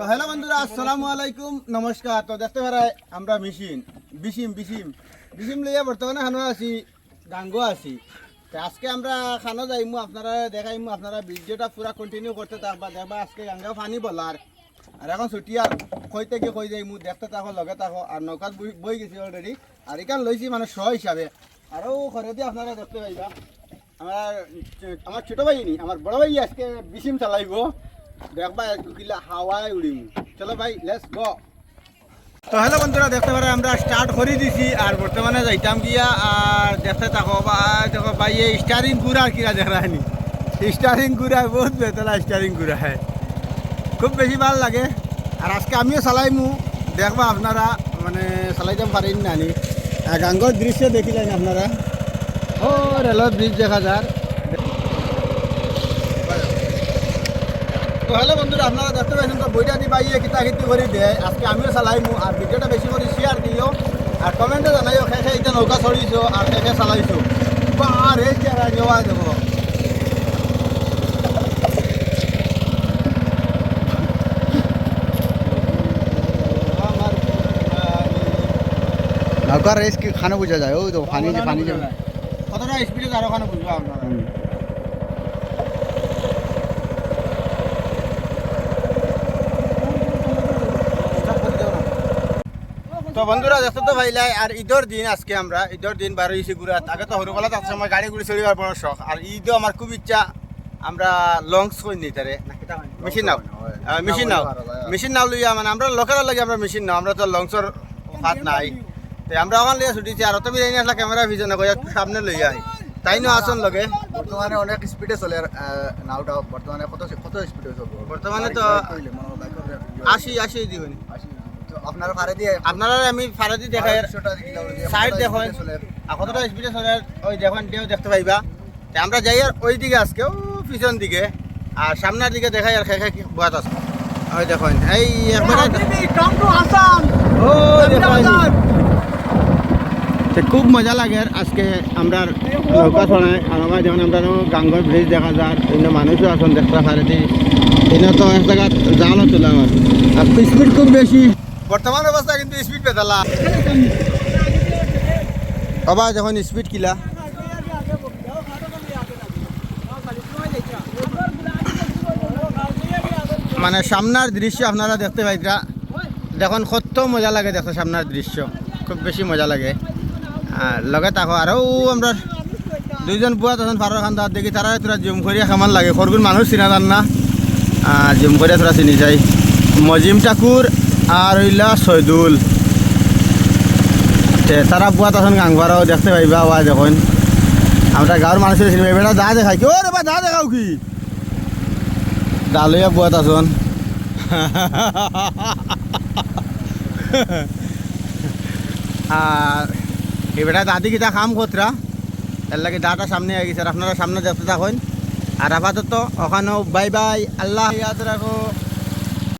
তো হ্যালো বন্ধুরা, আসসালামু আলাইকুম, নমস্কার। তো দেখতে পারাই আমরা মিশিন বিশিম বিশিম। বিশিম লইয়া বর্তমানে খানো আছি, গাঙ্গো আছি। তো আজকে আমরা খানো যাইমু, আপনারা দেখাইমু, আপনারা ভিডিওটা পুরা কন্টিনিউ করতে থাকবা দেখবা আজকে গাঙ্গাও পানি বলার। আর এখন ছুটি আর কই থেকে কই যাইমু, দেখতে থাকো, লগে থাকো, আর নৌকাত বই গেছি অলরেডি আর এখান লইছি মানে শ হিসাবে। আরও ঘরে দিয়ে আপনারা দেখতে পাইবা। আমার আমার ছোট ভাই নি আমার বড় ভাই আজকে বিশিম চালাইব। দেখবা একটু কিলা হাওয়ায় উড়িম। চলো ভাই লেটস গো তো হ্যালো বন্ধুরা দেখতে পারে আমরা স্টার্ট করে দিছি আর বর্তমানে যাইতাম গিয়া আর দেখতে থাকো বা দেখো ভাই এই স্টারিং ঘুরা আর কিরা দেখ রানি স্টারিং ঘুরা বহুত বেতলা স্টারিং ঘুরা হ্যাঁ খুব বেশি ভালো লাগে। আর আজকে আমিও চালাইমু। দেখবা আপনারা মানে চালাইতাম পারেন নানি আর গাঙ্গর দৃশ্য দেখিলেন আপনারা। ও রেলের ব্রিজ দেখা যার। তো হ্যালো বন্ধুরা আপনারা দেখতে পাচ্ছেন তো বইটা দি বাইয়ে কিতা কিতি করে দেয়। আজকে আমিও চালাইমু আর ভিডিওটা বেশি করে শেয়ার দিও আর কমেন্টে জানাইও খে এটা নৌকা চড়িছো আর খে চালাইছো। বা আর এই চেহারা নেওয়া যাব। নৌকার রেস কি খানে বোঝা যায়? ওই তো পানি পানি কতটা স্পিডে যার ওখানে বুঝব আপনারা তো বন্ধুরা দেখতে তো ভাইলাই আর ঈদের দিন আজকে আমরা। ঈদের দিন বার হয়েছি ঘুরাত আগে তো সরুবেলা তার সময় গাড়ি গুড়ি চড়িবার বড় শখ আর ঈদও আমার খুব ইচ্ছা আমরা লংস কই নি তারে মেশিন নাও। মেশিন নাও। মেশিন নাও লইয়া মানে আমরা লোকের লাগে আমরা মেশিন নাও। আমরা তো লংসর হাত নাই। তো আমরা আমার লিয়া ছুটিছি আর অত বিরাই আসলে ক্যামেরা ভিজনে কই একটু সামনে লইয়া আই তাই নো আসন লগে। বর্তমানে অনেক স্পিডে চলে নাওটা বর্তমানে কত কত স্পিডে চলবে? বর্তমানে তো আশি আশি দিবেন আপনারা পারে দিয়ে আপনারা আমি দেখাই। সাইড দেখুন। আর কতটা স্পিডে চলে ওই দেখুন কেউ দেখতে পাইবা। আমরা যাই আর ওই দিকে আজকে ও পিছন দিকে। আর সামনের দিকে দেখাই আর খেয়ে আছে। ওই দেখুন এই ওই খুব মজা লাগে আর আজকে আমরা নৌকা আর আমার যেমন আমরা গাঙ্গর ব্রিজ দেখা যায় অন্য মানুষও আসুন দেখতে পারে এনে তো এক জায়গা জালও তোলা আমার আর স্পিড খুব বেশি বর্তমান অবস্থা কিন্তু স্পিড পেতালা বাবা, যখন স্পিড কিলা। মানে সামনার দৃশ্য আপনারা দেখতে পাইতা দেখুন, কত মজা লাগে দেখো সামনার দৃশ্য। খুব বেশি মজা লাগে। আর লগে তাকো আরও আমরা দুইজন বুয়া তখন ফারুক খান তার দেখি তারা তোরা জুম করিয়া খামান লাগে। খরগুন মানুষ চিনা যান না। জুম করিয়া তোরা চিনি যাই। মজিম ঠাকুর আর হইলা সৈদুল। তারা বুয়া তখন গাংবারাও দেখতে পাইবা ওয়া দেখুন আমরা গাঁৱৰ মানুষের চিনি পাইবা দা দেখাই কি? ও রে বা, দা দেখাও কি? ডালইয়া বুয়া তখন আর এবারে দাদি কিটা কাম কতরা এর লাগে দাটা সামনে আগে গেছে আর আপনারা সামনে দেখতে থাকুন। আর আপাতত ওখানেও বাই বাই আল্লাহ ইয়াদ রাখো